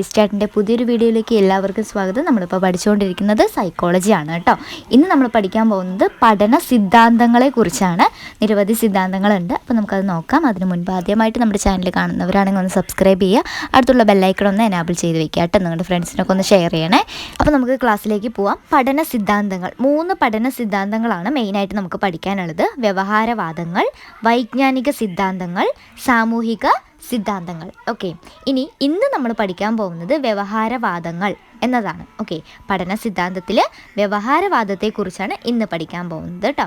റീസ്റ്റാർട്ടിന്റെ പുതിയൊരു വീഡിയോയിലേക്ക് എല്ലാവർക്കും സ്വാഗതം. നമ്മളിപ്പോൾ പഠിച്ചുകൊണ്ടിരിക്കുന്നത് സൈക്കോളജിയാണ് കേട്ടോ. ഇന്ന് നമ്മൾ പഠിക്കാൻ പോകുന്നത് പഠന സിദ്ധാന്തങ്ങളെക്കുറിച്ചാണ് നിരവധി സിദ്ധാന്തങ്ങളുണ്ട്. അപ്പോൾ നമുക്കത് നോക്കാം. അതിന് മുൻപ് ആദ്യമായിട്ട് നമ്മുടെ ചാനൽ കാണുന്നവരാണെങ്കിൽ ഒന്ന് സബ്സ്ക്രൈബ് ചെയ്യുക. അടുത്തുള്ള ബെല്ലൈക്കൺ ഒന്ന് എനാബിൾ ചെയ്ത് വെക്കുക കേട്ടോ. നിങ്ങളുടെ ഫ്രണ്ട്സിനൊക്കെ ഒന്ന് ഷെയർ ചെയ്യണേ. അപ്പോൾ നമുക്ക് ക്ലാസ്സിലേക്ക് പോവാം. പഠന സിദ്ധാന്തങ്ങൾ. മൂന്ന് പഠന സിദ്ധാന്തങ്ങളാണ് മെയിനായിട്ട് നമുക്ക് പഠിക്കാനുള്ളത്. വ്യവഹാരവാദങ്ങൾ വൈജ്ഞാനിക സിദ്ധാന്തങ്ങൾ സാമൂഹിക സിദ്ധാന്തങ്ങൾ. ഓക്കെ ഇനി ഇന്ന് നമ്മൾ പഠിക്കാൻ പോകുന്നത് വ്യവഹാരവാദങ്ങൾ എന്നതാണ്. ഓക്കെ പഠന സിദ്ധാന്തത്തിൽ വ്യവഹാരവാദത്തെക്കുറിച്ചാണ് ഇന്ന് പഠിക്കാൻ പോകുന്നത് കേട്ടോ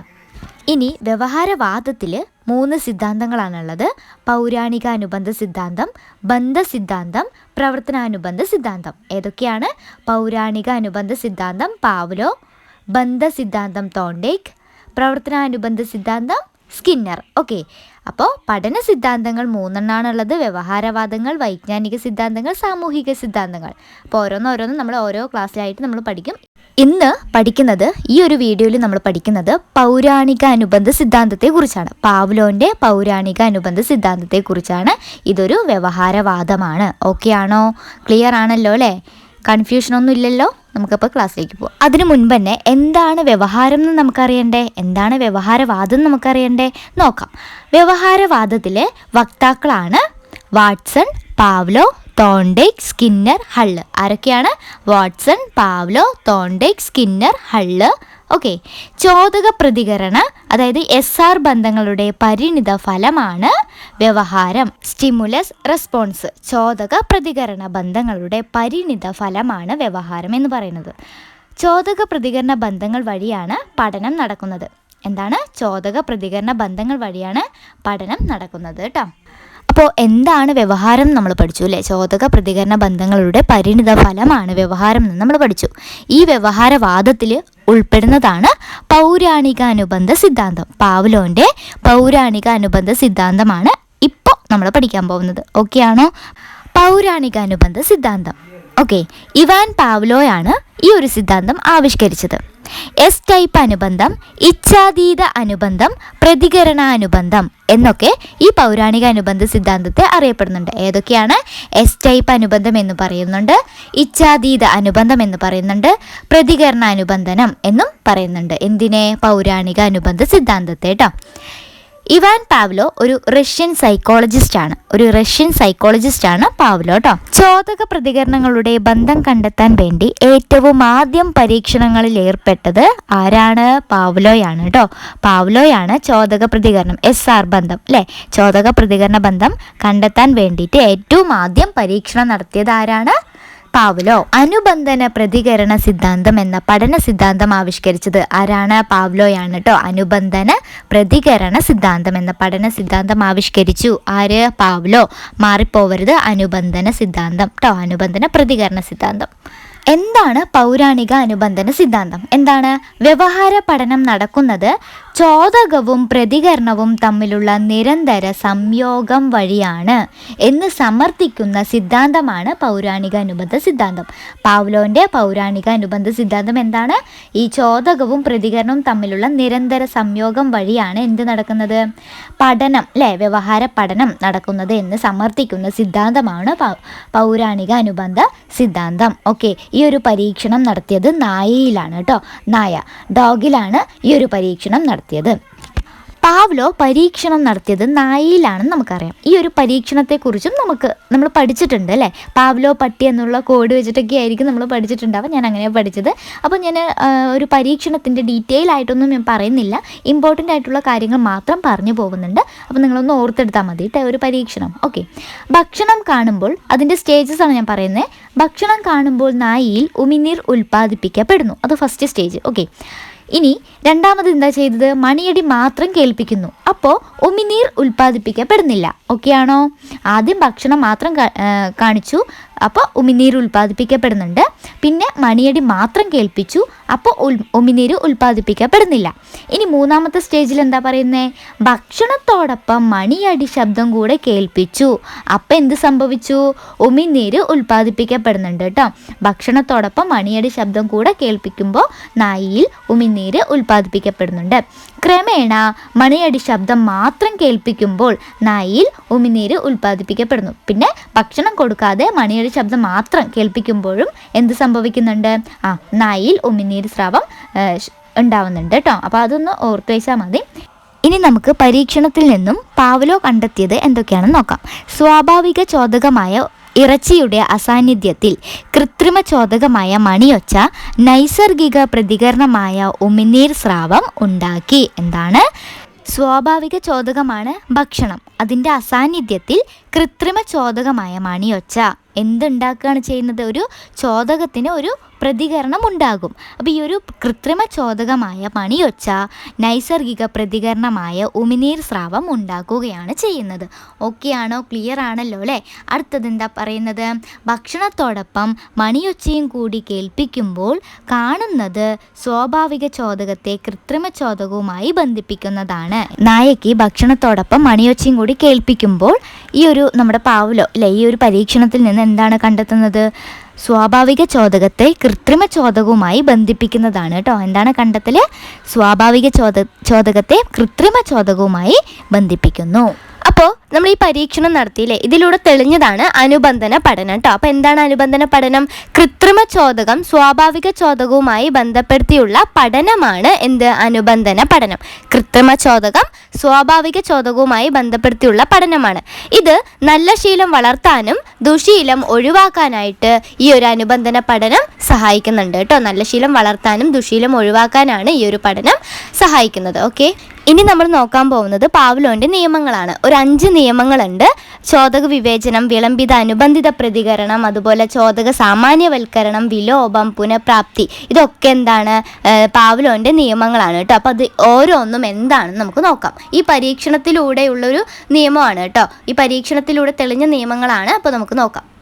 ഇനി വ്യവഹാരവാദത്തിൽ മൂന്ന് സിദ്ധാന്തങ്ങളാണുള്ളത്. പൗരാണിക അനുബന്ധ സിദ്ധാന്തം ബന്ധ സിദ്ധാന്തം പ്രവർത്തനാനുബന്ധ സിദ്ധാന്തം. ഏതൊക്കെയാണ്? പൗരാണിക അനുബന്ധ സിദ്ധാന്തം പാവ്ലോ. ബന്ധ സിദ്ധാന്തം തോണ്ടേക്ക് പ്രവർത്തനാനുബന്ധ സിദ്ധാന്തം സ്കിന്നർ. ഓക്കെ അപ്പോൾ പഠന സിദ്ധാന്തങ്ങൾ മൂന്നെണ്ണാണുള്ളത്. വ്യവഹാരവാദങ്ങൾ വൈജ്ഞാനിക സിദ്ധാന്തങ്ങൾ സാമൂഹിക സിദ്ധാന്തങ്ങൾ. അപ്പോൾ ഓരോന്നോരോന്നും നമ്മൾ ഓരോ ക്ലാസ്സിലായിട്ട് നമ്മൾ പഠിക്കും. ഇന്ന് പഠിക്കുന്നത് ഈ ഒരു വീഡിയോയിൽ നമ്മൾ പഠിക്കുന്നത് പൗരാണിക അനുബന്ധ സിദ്ധാന്തത്തെക്കുറിച്ചാണ് പാവ്ലോന്റെ പൗരാണിക അനുബന്ധ സിദ്ധാന്തത്തെക്കുറിച്ചാണ് ഇതൊരു വ്യവഹാരവാദമാണ്. ഓക്കെ ആണോ? ക്ലിയർ ആണല്ലോ അല്ലേ? കൺഫ്യൂഷൻ ഒന്നും ഇല്ലല്ലോ? നമുക്കപ്പോൾ ക്ലാസ്സിലേക്ക് പോകാം അതിനു മുൻപ് തന്നെ എന്താണ് വ്യവഹാരം എന്ന് നമുക്കറിയണ്ടേ? എന്താണ് വ്യവഹാരവാദം നമുക്കറിയണ്ടേ? നോക്കാം. വ്യവഹാരവാദത്തിലെ വക്താക്കളാണ് Watson Pavlov Thorndike Skinner Hull. ആരൊക്കെയാണ്? Watson Pavlov Thorndike Skinner Hull okay ചോദക പ്രതികരണ അതായത് എസ് ആർ ബന്ധങ്ങളുടെ പരിണിത ഫലമാണ് വ്യവഹാരം. സ്റ്റിമുലസ് റെസ്പോൺസ് ചോദക പ്രതികരണ ബന്ധങ്ങളുടെ പരിണിത ഫലമാണ് വ്യവഹാരം എന്ന് പറയുന്നത്. ചോദക പ്രതികരണ ബന്ധങ്ങൾ വഴിയാണ് പഠനം നടക്കുന്നത്. എന്താണ്? ചോദക പ്രതികരണ ബന്ധങ്ങൾ വഴിയാണ് പഠനം നടക്കുന്നത് കേട്ടോ അപ്പോൾ എന്താണ് വ്യവഹാരം നമ്മൾ പഠിച്ചു അല്ലേ? ചോദക പ്രതികരണ ബന്ധങ്ങളുടെ പരിണിത ഫലമാണ് വ്യവഹാരം എന്ന് നമ്മൾ പഠിച്ചു. ഈ വ്യവഹാരവാദത്തിൽ ഉൾപ്പെടുന്നതാണ് പൗരാണിക അനുബന്ധ സിദ്ധാന്തം. പാവ്ലോന്റെ പൗരാണിക അനുബന്ധ സിദ്ധാന്തമാണ് ഇപ്പോൾ നമ്മൾ പഠിക്കാൻ പോകുന്നത്. ഓക്കെ ആണോ? പൗരാണിക അനുബന്ധ സിദ്ധാന്തം. ഓക്കെ ഇവാൻ പാവ്ലോയാണ് ഈ ഒരു സിദ്ധാന്തം ആവിഷ്കരിച്ചത്. എസ് ടൈപ്പ് അനുബന്ധം ഇച്ഛാതീത അനുബന്ധം പ്രതികരണാനുബന്ധം എന്നൊക്കെ ഈ പൗരാണിക അനുബന്ധ സിദ്ധാന്തത്തെ അറിയപ്പെടുന്നുണ്ട്. ഏതൊക്കെയാണ്? എസ് ടൈപ്പ് അനുബന്ധം എന്ന് പറയുന്നുണ്ട് ഇച്ഛാതീത അനുബന്ധം എന്ന് പറയുന്നുണ്ട് പ്രതികരണാനുബന്ധനം എന്നും പറയുന്നുണ്ട്. എന്തിനെ? പൗരാണിക അനുബന്ധ സിദ്ധാന്തത്തെ കേട്ടോ ഇവാൻ പാവ്ലോ ഒരു റഷ്യൻ സൈക്കോളജിസ്റ്റ് ആണ്. ഒരു റഷ്യൻ സൈക്കോളജിസ്റ്റ് ആണ് പാവ്ലോ കേട്ടോ ചോദക പ്രതികരണങ്ങളുടെ ബന്ധം കണ്ടെത്താൻ വേണ്ടി ഏറ്റവും ആദ്യം പരീക്ഷണങ്ങളിൽ ഏർപ്പെട്ടത് ആരാണ്? പാവ്ലോയാണ് കേട്ടോ പാവ്ലോയാണ് ചോദക പ്രതികരണം എസ് ആർ ബന്ധം അല്ലേ ചോദക പ്രതികരണ ബന്ധം കണ്ടെത്താൻ വേണ്ടിയിട്ട് ഏറ്റവും ആദ്യം പരീക്ഷണം നടത്തിയത് ആരാണ്? പാവ്ലോ അനുബന്ധന പ്രതികരണ സിദ്ധാന്തം എന്ന പഠന സിദ്ധാന്തം ആവിഷ്കരിച്ചത് ആരാണ്? പാവ്ലോയാണ് കേട്ടോ അനുബന്ധന പ്രതികരണ സിദ്ധാന്തം എന്ന പഠന സിദ്ധാന്തം ആവിഷ്കരിച്ചു. ആര്? പാവ്ലോ. മാറിപ്പോവരുത് അനുബന്ധന സിദ്ധാന്തം കേട്ടോ അനുബന്ധന പ്രതികരണ സിദ്ധാന്തം. എന്താണ് പൗരാണിക അനുബന്ധന സിദ്ധാന്തം? എന്താണ്? വ്യവഹാര പഠനം നടക്കുന്നത് ചോദകവും പ്രതികരണവും തമ്മിലുള്ള നിരന്തര സംയോഗം വഴിയാണ് എന്ന് സമർത്ഥിക്കുന്ന സിദ്ധാന്തമാണ് പൗരാണിക അനുബന്ധ സിദ്ധാന്തം. പാവ്ലോന്റെ പൗരാണിക അനുബന്ധ സിദ്ധാന്തം എന്താണ്? ഈ ചോദകവും പ്രതികരണവും തമ്മിലുള്ള നിരന്തര സംയോഗം വഴിയാണ് എന്ത് നടക്കുന്നത്? പഠനം അല്ലേ വ്യവഹാര പഠനം നടക്കുന്നത് എന്ന് സമർത്ഥിക്കുന്ന സിദ്ധാന്തമാണ് പൗരാണിക അനുബന്ധ സിദ്ധാന്തം. ഓക്കെ ഈ ഒരു പരീക്ഷണം നടത്തിയത് നായയിലാണ് കേട്ടോ നായ ഡോഗിലാണ് ഈ ഒരു പരീക്ഷണം നടത്തിയത്. പാവ്ലോ പരീക്ഷണം നടത്തിയത് നായിയിലാണെന്ന് നമുക്കറിയാം. ഈ ഒരു പരീക്ഷണത്തെക്കുറിച്ചും നമുക്ക് നമ്മൾ പഠിച്ചിട്ടുണ്ട് അല്ലേ? പാവ്ലോ പട്ടി എന്നുള്ള കോഡ് വെച്ചിട്ടൊക്കെ ആയിരിക്കും നമ്മൾ പഠിച്ചിട്ടുണ്ടാവുക ഞാൻ അങ്ങനെയാണ് പഠിച്ചത്. അപ്പോൾ ഞാൻ ഒരു പരീക്ഷണത്തിന്റെ ഡീറ്റെയിൽ ആയിട്ടൊന്നും ഞാൻ പറയുന്നില്ല. ഇമ്പോർട്ടന്റ് ആയിട്ടുള്ള കാര്യങ്ങൾ മാത്രം പറഞ്ഞു പോകുന്നുണ്ട്. അപ്പോൾ നിങ്ങളൊന്ന് ഓർത്തെടുത്താൽ മതി കേട്ടോ ഒരു പരീക്ഷണം. ഓക്കെ ഭക്ഷണം കാണുമ്പോൾ അതിന്റെ സ്റ്റേജസ് ആണ് ഞാൻ പറയുന്നത് ഭക്ഷണം കാണുമ്പോൾ നായിയിൽ ഉമിനീർ ഉൽപ്പാദിപ്പിക്കപ്പെടുന്നു. അത് ഫസ്റ്റ് സ്റ്റേജ് ഓക്കെ ഇനി രണ്ടാമത് എന്താ ചെയ്തത്? മണിയടി മാത്രം കേൾപ്പിക്കുന്നു. അപ്പോൾ ഉമിനീർ ഉൽപ്പാദിപ്പിക്കപ്പെടുന്നില്ല. ഓക്കെ ആണോ ആദ്യം ഭക്ഷണം മാത്രം കാണിച്ചു. അപ്പോൾ ഉമിനീര് ഉൽപ്പാദിപ്പിക്കപ്പെടുന്നുണ്ട്. പിന്നെ മണിയടി മാത്രം കേൾപ്പിച്ചു അപ്പോൾ ഉൽ ഉമിനീര് ഉൽപ്പാദിപ്പിക്കപ്പെടുന്നില്ല. ഇനി മൂന്നാമത്തെ സ്റ്റേജിൽ എന്താ പറയുന്നത് ഭക്ഷണത്തോടൊപ്പം മണിയടി ശബ്ദം കൂടെ കേൾപ്പിച്ചു. അപ്പം എന്ത് സംഭവിച്ചു? ഉമിനീര് ഉൽപ്പാദിപ്പിക്കപ്പെടുന്നുണ്ട് കേട്ടോ. ഭക്ഷണത്തോടൊപ്പം മണിയടി ശബ്ദം കൂടെ കേൾപ്പിക്കുമ്പോൾ നായിയിൽ ഉമിനീര് ഉൽപ്പാദിപ്പിക്കപ്പെടുന്നുണ്ട്. ക്രമേണ മണിയടി ശബ്ദം മാത്രം കേൾപ്പിക്കുമ്പോൾ നായിൽ ഉമിനീര് ഉൽപ്പാദിപ്പിക്കപ്പെടുന്നു. പിന്നെ ഭക്ഷണം കൊടുക്കാതെ മണിയടി ശബ്ദം മാത്രം കേൾപ്പിക്കുമ്പോഴും എന്ത് സംഭവിക്കുന്നുണ്ട്? ആ നായിൽ ഉമിനീര് സ്രാവം ഉണ്ടാവുന്നുണ്ട് കേട്ടോ അപ്പോൾ അതൊന്ന് ഓർത്തു വെച്ചാൽ മതി. ഇനി നമുക്ക് പരീക്ഷണത്തിൽ നിന്നും പാവലോ കണ്ടെത്തിയത് എന്തൊക്കെയാണെന്ന് നോക്കാം. സ്വാഭാവിക ചോദകമായ ഇറച്ചിയുടെ അസാന്നിധ്യത്തിൽ കൃത്രിമ ചോദകമായ മണിയൊച്ച നൈസർഗിക പ്രതികരണമായ ഉമിനീർ സ്രാവം ഉണ്ടാക്കി. എന്താണ്? സ്വാഭാവിക ചോദകമാണ് ഭക്ഷണം. അതിന്റെ അസാന്നിധ്യത്തിൽ കൃത്രിമ ചോദകമായ മണിയൊച്ച. എന്തുണ്ടാക്കുകയാണ് ചെയ്യുന്നത്? ഒരു ചോദകത്തിന് ഒരു പ്രതികരണം ഉണ്ടാകും അപ്പോൾ ഈ ഒരു കൃത്രിമ ചോദകമായ പണിയൊച്ച നൈസർഗിക പ്രതികരണമായ ഉമിനീർ സ്രാവം ഉണ്ടാക്കുകയാണ് ചെയ്യുന്നത്. ഓക്കെ ആണോ? ക്ലിയർ ആണല്ലോ അല്ലേ? അടുത്തത് എന്താ പറയുന്നത്? ഭക്ഷണത്തോടൊപ്പം മണിയൊച്ചയും കൂടി കേൾപ്പിക്കുമ്പോൾ കാണുന്നത് സ്വാഭാവിക ചോദകത്തെ കൃത്രിമ ചോദകവുമായി ബന്ധിപ്പിക്കുന്നതാണ്. നായയ്ക്ക് ഭക്ഷണത്തോടൊപ്പം മണിയൊച്ചയും കൂടി കേൾപ്പിക്കുമ്പോൾ ഈ ഒരു നമ്മുടെ പാവലോ അല്ലെ ഈ ഒരു പരീക്ഷണത്തിൽ നിന്ന് എന്താണ് കണ്ടെത്തുന്നത്? സ്വാഭാവിക ചോദകത്തെ കൃത്രിമ ചോദകവുമായി ബന്ധിപ്പിക്കുന്നതാണ് കേട്ടോ എന്താണ് കണ്ടെത്തൽ സ്വാഭാവിക ചോദ ചോദകത്തെ കൃത്രിമ ചോദകവുമായി ബന്ധിപ്പിക്കുന്നു. അപ്പോൾ നമ്മൾ ഈ പരീക്ഷണം നടത്തിയില്ലേ? ഇതിലൂടെ തെളിഞ്ഞതാണ് അനുബന്ധന പഠനം കേട്ടോ അപ്പോൾ എന്താണ് അനുബന്ധന പഠനം? കൃത്രിമ ചോദകം സ്വാഭാവിക ചോദകവുമായി ബന്ധപ്പെടുത്തിയുള്ള പഠനമാണ് എന്ത്? അനുബന്ധന പഠനം. കൃത്രിമ ചോദകം സ്വാഭാവിക ചോദകവുമായി ബന്ധപ്പെടുത്തിയുള്ള പഠനമാണ്. ഇത് നല്ല ശീലം വളർത്താനും ദുശീലം ഒഴിവാക്കാനായിട്ട് ഈ ഒരു അനുബന്ധന പഠനം സഹായിക്കുന്നുണ്ട് കേട്ടോ. നല്ല ശീലം വളർത്താനും ദുശീലം ഒഴിവാക്കാനാണ് ഈ ഒരു പഠനം സഹായിക്കുന്നത്. ഓക്കെ ഇനി നമ്മൾ നോക്കാൻ പോകുന്നത് പാവ്ലോന്റെ നിയമങ്ങളാണ്. ഒരു അഞ്ച് നിയമങ്ങളുണ്ട്. ചോദക വിവേചനം വിളംബിത അനുബന്ധിത പ്രതികരണം അതുപോലെ ചോദക സാമാന്യവൽക്കരണം വിലോപം പുനഃപ്രാപ്തി. ഇതൊക്കെ എന്താണ്? പാവ്ലോന്റെ നിയമങ്ങളാണ് കേട്ടോ. അപ്പോൾ അത് ഓരോന്നും എന്താണെന്ന് നമുക്ക് നോക്കാം. ഈ പരീക്ഷണത്തിലൂടെയുള്ളൊരു നിയമമാണ് കേട്ടോ. ഈ പരീക്ഷണത്തിലൂടെ തെളിഞ്ഞ നിയമങ്ങളാണ്. അപ്പോൾ നമുക്ക് നോക്കാം.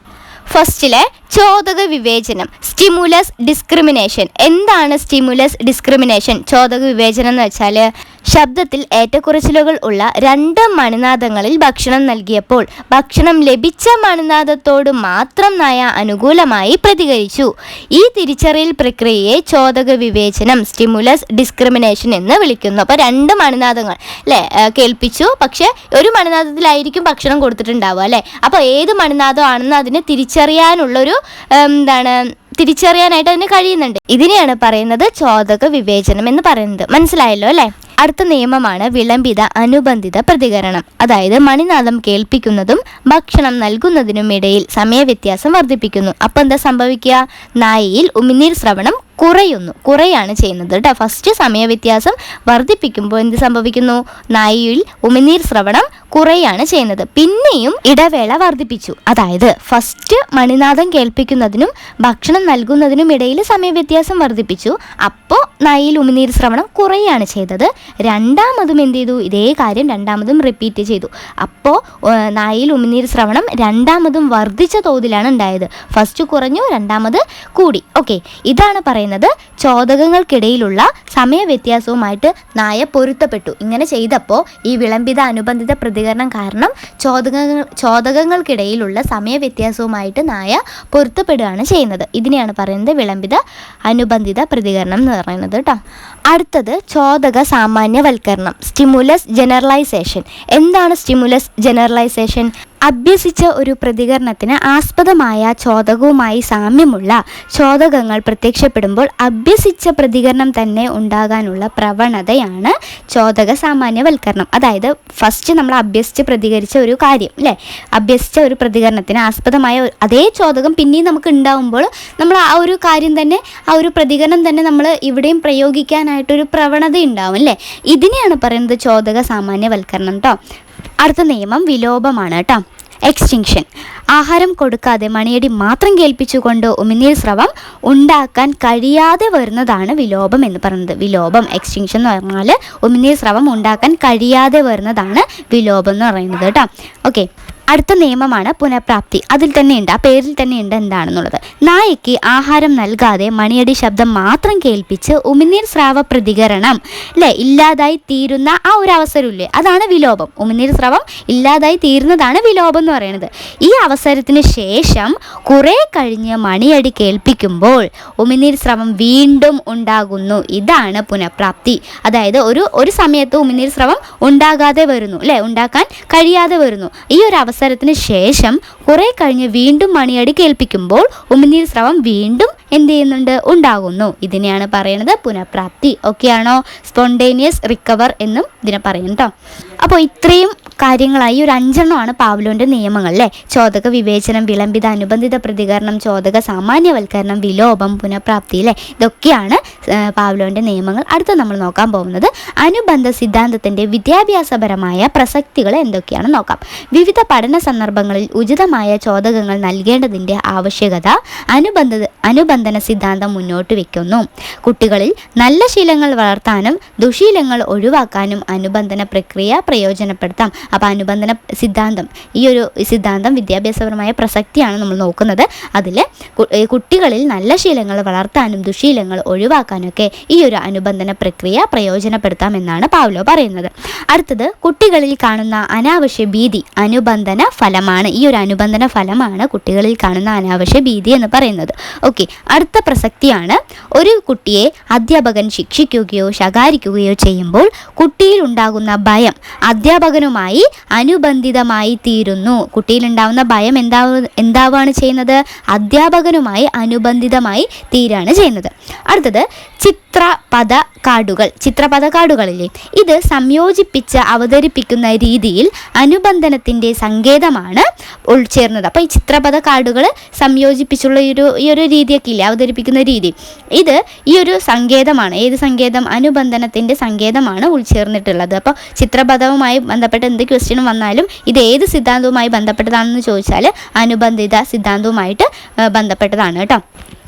ഫസ്റ്റിലെ ചോദക വിവേചനം സ്റ്റിമുലസ് ഡിസ്ക്രിമിനേഷൻ. എന്താണ് സ്റ്റിമുലസ് ഡിസ്ക്രിമിനേഷൻ? ചോദക വിവേചനം എന്ന് വെച്ചാൽ ശബ്ദത്തിൽ ഏറ്റക്കുറച്ചിലുകൾ ഉള്ള രണ്ട് മണിനാദങ്ങളിൽ ഭക്ഷണം നൽകിയപ്പോൾ ഭക്ഷണം ലഭിച്ച മണിനാദത്തോട് മാത്രം നായ അനുകൂലമായി പ്രതികരിച്ചു. ഈ തിരിച്ചറിയൽ പ്രക്രിയയെ ചോദക വിവേചനം സ്റ്റിമുലസ് ഡിസ്ക്രിമിനേഷൻ എന്ന് വിളിക്കുന്നു. അപ്പോൾ രണ്ട് മണിനാദങ്ങൾ അല്ലേ? കേൾപ്പിച്ചു. പക്ഷേ ഒരു മണിനാദത്തിലായിരിക്കും ഭക്ഷണം കൊടുത്തിട്ടുണ്ടാവുക അല്ലേ? അപ്പോൾ ഏത് മണിനാദമാണെന്ന് അതിനെ തിരിച്ചറിയാനുള്ളൊരു എന്താണ് തിരിച്ചറിയാനായിട്ട് അതിന് കഴിയുന്നുണ്ട്. ഇതിനെയാണ് പറയുന്നത് ചോദക വിവേചനം എന്ന് പറയുന്നത്. മനസ്സിലായല്ലോ അല്ലേ? അടുത്ത നിയമമാണ് വിളംബിത അനുബന്ധിത പ്രതികരണം. അതായത് മണിനാദം കേൾപ്പിക്കുന്നതും ഭക്ഷണം നൽകുന്നതിനും ഇടയിൽ സമയവ്യത്യാസം വർദ്ധിപ്പിക്കുന്നു. അപ്പോൾ എന്താ സംഭവിക്കുക? നായയിൽ ഉമിനീർ ശ്രവണം കുറയുന്നു. കുറയാണ് ചെയ്യുന്നത് കേട്ടോ ഫസ്റ്റ് സമയവ്യത്യാസം വർദ്ധിപ്പിക്കുമ്പോൾ എന്ത് സംഭവിക്കുന്നു? നായയിൽ ഉമിനീർ ശ്രവണം കുറയാണ് ചെയ്യുന്നത്. പിന്നെയും ഇടവേള വർദ്ധിപ്പിച്ചു. അതായത് ഫസ്റ്റ് മണിനാഥം കേൾപ്പിക്കുന്നതിനും ഭക്ഷണം നൽകുന്നതിനും ഇടയിൽ സമയവ്യത്യാസം വർദ്ധിപ്പിച്ചു. അപ്പോൾ നായയിൽ ഉമിനീർ ശ്രവണം കുറയുകയാണ് ചെയ്തത്. രണ്ടാമതും എന്ത് ചെയ്തു? ഇതേ കാര്യം രണ്ടാമതും റിപ്പീറ്റ് ചെയ്തു. അപ്പോൾ നായിൽ ഉമിനീർ ശ്രവണം രണ്ടാമതും വർദ്ധിച്ച തോതിലാണ് ഉണ്ടായത്. ഫസ്റ്റ് കുറഞ്ഞു രണ്ടാമത് കൂടി. ഓക്കെ ഇതാണ് പറയുന്നത് ചോദകങ്ങൾക്കിടയിലുള്ള സമയവ്യത്യാസവുമായിട്ട് നായ പൊരുത്തപ്പെട്ടു. ഇങ്ങനെ ചെയ്തപ്പോൾ ഈ വിളംബിത അനുബന്ധിത പ്രതികരണം കാരണം ചോദകങ്ങൾ ചോദകങ്ങൾക്കിടയിലുള്ള സമയവ്യത്യാസവുമായിട്ട് നായ പൊരുത്തപ്പെടുകയാണ് ചെയ്യുന്നത്. ഇതിനെയാണ് പറയുന്നത് വിളംബിത അനുബന്ധിത പ്രതികരണം എന്ന് പറയുന്നത്. കേട്ടോ അടുത്തത് ചോദക സാമാന്യവൽക്കരണം സ്റ്റിമുലസ് ജനറലൈസേഷൻ എന്താണ് സ്റ്റിമുലസ് ജനറലൈസേഷൻ അഭ്യസിച്ച ഒരു പ്രതികരണത്തിന് ആസ്പദമായ ചോദകവുമായി സാമ്യമുള്ള ചോദകങ്ങൾ പ്രത്യക്ഷപ്പെടുമ്പോൾ അഭ്യസിച്ച പ്രതികരണം തന്നെ ഉണ്ടാകാനുള്ള പ്രവണതയാണ് ചോദക സാമാന്യവൽക്കരണം. അതായത് ഫസ്റ്റ് നമ്മൾ അഭ്യസിച്ച് പ്രതികരിച്ച ഒരു കാര്യം അല്ലേ അഭ്യസിച്ച ഒരു പ്രതികരണത്തിന് ആസ്പദമായ അതേ ചോദകം പിന്നെയും നമുക്ക് ഉണ്ടാവുമ്പോൾ നമ്മൾ ആ ഒരു കാര്യം തന്നെ ആ ഒരു പ്രതികരണം തന്നെ നമ്മൾ ഇവിടെയും പ്രയോഗിക്കാനായിട്ടൊരു പ്രവണത ഉണ്ടാവും അല്ലേ ഇതിനെയാണ് പറയുന്നത് ചോദക സാമാന്യവൽക്കരണം കേട്ടോ അടുത്ത നിയമം വിലോപമാണ് കേട്ടോ എക്സ്റ്റിങ്ഷൻ ആഹാരം കൊടുക്കാതെ മണിയടി മാത്രം കേൾപ്പിച്ചുകൊണ്ട് ഉമിനീർ സ്രവം ഉണ്ടാക്കാൻ കഴിയാതെ വരുന്നതാണ് വിലോപം എന്ന് പറയുന്നത്. വിലോപം എക്സ്റ്റിങ്ഷൻ എന്ന് പറഞ്ഞാൽ ഉമിനീർ സ്രവം ഉണ്ടാക്കാൻ കഴിയാതെ വരുന്നതാണ് വിലോപം എന്ന് പറയുന്നത് കേട്ടോ ഓക്കെ അടുത്ത നിയമമാണ് പുനഃപ്രാപ്തി. അതിൽ തന്നെ ഉണ്ട് ആ പേരിൽ തന്നെ ഉണ്ട് എന്താണെന്നുള്ളത്. നായയ്ക്ക് ആഹാരം നൽകാതെ മണിയടി ശബ്ദം മാത്രം കേൾപ്പിച്ച് ഉമിനീർ സ്രാവ പ്രതികരണം അല്ലേ ഇല്ലാതായി തീരുന്ന ആ ഒരു അവസരമില്ലേ? അതാണ് വിലോപം. ഉമിനീർ സ്രാവം ഇല്ലാതായി തീരുന്നതാണ് വിലോപം എന്ന് പറയുന്നത്. ഈ അവസരത്തിന് ശേഷം കുറേ കഴിഞ്ഞ് മണിയടി കേൾപ്പിക്കുമ്പോൾ ഉമിനീർ സ്രവം വീണ്ടും ഉണ്ടാകുന്നു. ഇതാണ് പുനഃപ്രാപ്തി. അതായത് ഒരു ഒരു സമയത്ത് ഉമിനീർ സ്രവം ഉണ്ടാകാതെ വരുന്നു അല്ലേ ഉണ്ടാക്കാൻ കഴിയാതെ വരുന്നു. ഈ ഒരു അവസരത്തിന് ശേഷം കുറെ കഴിഞ്ഞ് വീണ്ടും മണിയടി കേൾപ്പിക്കുമ്പോൾ ഉമിനീർ സ്രവം വീണ്ടും എന്ത് ചെയ്യുന്നുണ്ട് ഉണ്ടാകുന്നു. ഇതിനെയാണ് പറയുന്നത് പുനഃപ്രാപ്തി. ഓക്കെയാണോ സ്പോണ്ടേനിയസ് റിക്കവർ എന്നും ഇതിനെ പറയും അപ്പോൾ ഇത്രയും കാര്യങ്ങളായി ഒരു അഞ്ചെണ്ണമാണ് പാവ്ലോന്റെ നിയമങ്ങൾ അല്ലേ? ചോദക വിവേചനം വിളംബിത അനുബന്ധിത പ്രതികരണം ചോദക സാമാന്യവൽക്കരണം വിലോപം പുനഃപ്രാപ്തി അല്ലേ? ഇതൊക്കെയാണ് പാവ്ലോന്റെ നിയമങ്ങൾ. അടുത്ത നമ്മൾ നോക്കാൻ പോകുന്നത് അനുബന്ധ സിദ്ധാന്തത്തിന്റെ വിദ്യാഭ്യാസപരമായ പ്രസക്തികൾ എന്തൊക്കെയാണ് നോക്കാം. വിവിധ പഠന സന്ദർഭങ്ങളിൽ ഉചിതമായ ചോദകങ്ങൾ നൽകേണ്ടതിന്റെ ആവശ്യകത അനുബന്ധ അനുബന്ധന സിദ്ധാന്തം മുന്നോട്ട് വയ്ക്കുന്നു കുട്ടികളിൽ നല്ല ശീലങ്ങൾ വളർത്താനും ദുശീലങ്ങൾ ഒഴിവാക്കാനും അനുബന്ധന പ്രക്രിയ പ്രയോജനപ്പെടുത്താം. അപ്പോൾ അനുബന്ധന സിദ്ധാന്തം ഈ ഒരു സിദ്ധാന്തം വിദ്യാഭ്യാസപരമായ പ്രസക്തിയാണ് നമ്മൾ നോക്കുന്നത്. അതിൽ കുട്ടികളിൽ നല്ല ശീലങ്ങൾ വളർത്താനും ദുശീലങ്ങൾ ഒഴിവാക്കാനൊക്കെ ഈ ഒരു അനുബന്ധന പ്രക്രിയ പ്രയോജനപ്പെടുത്താമെന്നാണ് പാവ്ലോ പറയുന്നത്. അടുത്തത് കുട്ടികളിൽ കാണുന്ന അനാവശ്യ ഭീതി അനുബന്ധന ഫലമാണ്. ഈ ഒരു അനുബന്ധന ഫലമാണ് കുട്ടികളിൽ കാണുന്ന അനാവശ്യ ഭീതി എന്ന് പറയുന്നത്. ഓക്കെ അടുത്ത പ്രസക്തിയാണ് ഒരു കുട്ടിയെ അധ്യാപകൻ ശിക്ഷിക്കുകയോ ശകാരിക്കുകയോ ചെയ്യുമ്പോൾ കുട്ടിയിൽ ഉണ്ടാകുന്ന ഭയം അധ്യാപകനുമായി അനുബന്ധിതമായി തീരുന്നു. കുട്ടിയിലുണ്ടാവുന്ന ഭയം എന്താ എന്താവാണ് ചെയ്യുന്നത്? അധ്യാപകനുമായി അനുബന്ധിതമായി തീരാണ് ചെയ്യുന്നത്. അടുത്തത് ചിത്രപദ കാർഡുകൾ ചിത്രപദ കാർഡുകളിലെ ഇത് സംയോജിപ്പിച്ച് അവതരിപ്പിക്കുന്ന രീതിയിൽ അനുബന്ധനത്തിന്റെ സങ്കേതമാണ് ഉൾച്ചേർന്നത് അപ്പോൾ ഈ ചിത്രപദ കാർഡുകൾ സംയോജിപ്പിച്ചുള്ള ഒരു ഈ ഒരു രീതിയൊക്കെ ഇല്ലേ അവതരിപ്പിക്കുന്ന രീതി. ഇത് ഈ ഒരു സങ്കേതമാണ്. ഏത് സങ്കേതം? അനുബന്ധനത്തിന്റെ സങ്കേതമാണ് ഉൾച്ചേർന്നിട്ടുള്ളത്. അപ്പോൾ ചിത്രപദവുമായി ബന്ധപ്പെട്ട് എന്ത് ക്വസ്റ്റ്യനും വന്നാലും ഇത് ഏത് സിദ്ധാന്തവുമായി ബന്ധപ്പെട്ടതാണെന്ന് ചോദിച്ചാൽ അനുബന്ധിത സിദ്ധാന്തവുമായിട്ട് ബന്ധപ്പെട്ടതാണ് കേട്ടോ.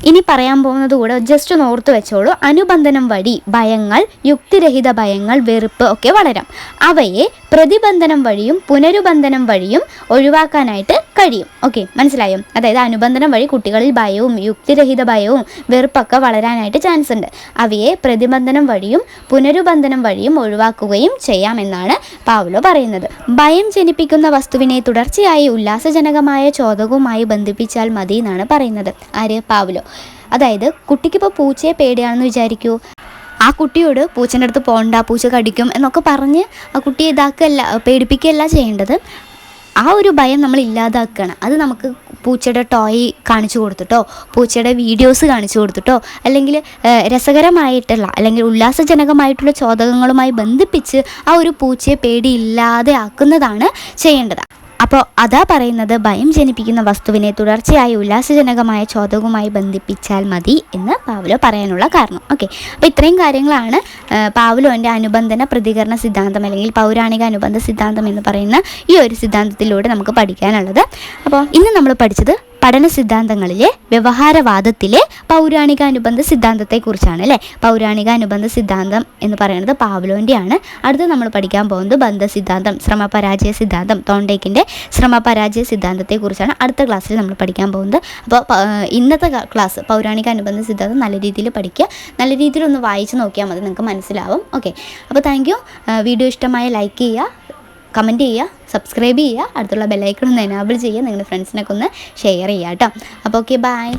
ഇനി പറയാൻ പോകുന്നത് കൂടെ ജസ്റ്റ് ഒന്ന് ഓർത്ത് വെച്ചോളൂ. അനുബന്ധനം വഴി ഭയങ്ങൾ യുക്തിരഹിത ഭയങ്ങൾ വെറുപ്പ് ഒക്കെ വളരാം. അവയെ പ്രതിബന്ധനം വഴിയും പുനരുബന്ധനം വഴിയും ഒഴിവാക്കാനായിട്ട് കഴിയും. ഓക്കെ മനസ്സിലായോ? അതായത് അനുബന്ധനം വഴി കുട്ടികളിൽ ഭയവും യുക്തിരഹിത ഭയവും വെറുപ്പൊക്കെ വളരാനായിട്ട് ചാൻസ് ഉണ്ട്. അവയെ പ്രതിബന്ധനം വഴിയും പുനരുബന്ധനം വഴിയും ഒഴിവാക്കുകയും ചെയ്യാമെന്നാണ് പാവ്ലോ പറയുന്നത്. ഭയം ജനിപ്പിക്കുന്ന വസ്തുവിനെ തുടർച്ചയായി ഉല്ലാസജനകമായ ചോദകവുമായി ബന്ധിപ്പിച്ചാൽ മതി എന്നാണ് പറയുന്നത്. ആര്? പാവ്ലോ. അതായത് കുട്ടിക്കിപ്പോൾ പൂച്ചയെ പേടിയാണെന്ന് വിചാരിക്കൂ. ആ കുട്ടിയോട് പൂച്ചന്റെ അടുത്ത് പോണ്ട പൂച്ച കടിക്കും എന്നൊക്കെ പറഞ്ഞ് ആ കുട്ടിയെ ഇതാക്കുകയല്ല പേടിപ്പിക്കുകയല്ല ചെയ്യേണ്ടത്. ആ ഒരു ഭയം നമ്മൾ ഇല്ലാതാക്കുകയാണ് അത് നമുക്ക് പൂച്ചയുടെ ടോയ് കാണിച്ചു കൊടുത്തിട്ടോ പൂച്ചയുടെ വീഡിയോസ് കാണിച്ചു കൊടുത്തിട്ടോ അല്ലെങ്കിൽ രസകരമായിട്ടുള്ള അല്ലെങ്കിൽ ഉല്ലാസജനകമായിട്ടുള്ള ചോദകങ്ങളുമായി ബന്ധിപ്പിച്ച് ആ ഒരു പൂച്ചയെ പേടിയില്ലാതെ ആക്കുന്നതാണ് ചെയ്യേണ്ടത്. അപ്പോൾ അതാ പറയുന്നത് ഭയം ജനിപ്പിക്കുന്ന വസ്തുവിനെ തുടർച്ചയായി ഉല്ലാസജനകമായ ചോദകവുമായി ബന്ധിപ്പിച്ചാൽ മതി എന്ന് പാവലോ പറയാനുള്ള കാരണം. ഓക്കെ അപ്പോൾ ഇത്രയും കാര്യങ്ങളാണ് പാവലോന്റെ അനുബന്ധന പ്രതികരണ സിദ്ധാന്തം അല്ലെങ്കിൽ പൗരാണിക അനുബന്ധ സിദ്ധാന്തം എന്ന് പറയുന്ന ഈ ഒരു സിദ്ധാന്തത്തിലൂടെ നമുക്ക് പഠിക്കാനുള്ളത്. അപ്പോൾ ഇന്ന് നമ്മൾ പഠിച്ചത് പഠന സിദ്ധാന്തങ്ങളിലെ വ്യവഹാരവാദത്തിലെ പൗരാണിക അനുബന്ധ സിദ്ധാന്തത്തെക്കുറിച്ചാണ് അല്ലേ? പൗരാണിക അനുബന്ധ സിദ്ധാന്തം എന്ന് പറയുന്നത് പാവ്ലോന്റെയാണ് അടുത്ത് നമ്മൾ പഠിക്കാൻ പോകുന്നത് ബന്ധ സിദ്ധാന്തം ശ്രമപരാജയ സിദ്ധാന്തം തോണ്ടേക്കിന്റെ ശ്രമപരാജയ സിദ്ധാന്തത്തെക്കുറിച്ചാണ് അടുത്ത ക്ലാസ്സിൽ നമ്മൾ പഠിക്കാൻ പോകുന്നത്. അപ്പോൾ ഇന്നത്തെ ക്ലാസ് പൗരാണിക അനുബന്ധ സിദ്ധാന്തം നല്ല രീതിയിൽ പഠിക്കുക. നല്ല രീതിയിൽ ഒന്ന് വായിച്ച് നോക്കിയാൽ മതി നിങ്ങൾക്ക് മനസ്സിലാവും. ഓക്കെ. അപ്പോൾ താങ്ക് വീഡിയോ ഇഷ്ടമായ ലൈക്ക് ചെയ്യുക. കമന്റ് ചെയ്യുക സബ്സ്ക്രൈബ് ചെയ്യുക അടുത്തുള്ള ബെല്ലൈക്കൺ ഒന്ന് എനാബിൾ ചെയ്യുക നിങ്ങളുടെ ഫ്രണ്ട്സിനൊക്കെ ഒന്ന് ഷെയർ ചെയ്യുക കേട്ടോ. അപ്പോൾ ഓക്കെ ബൈ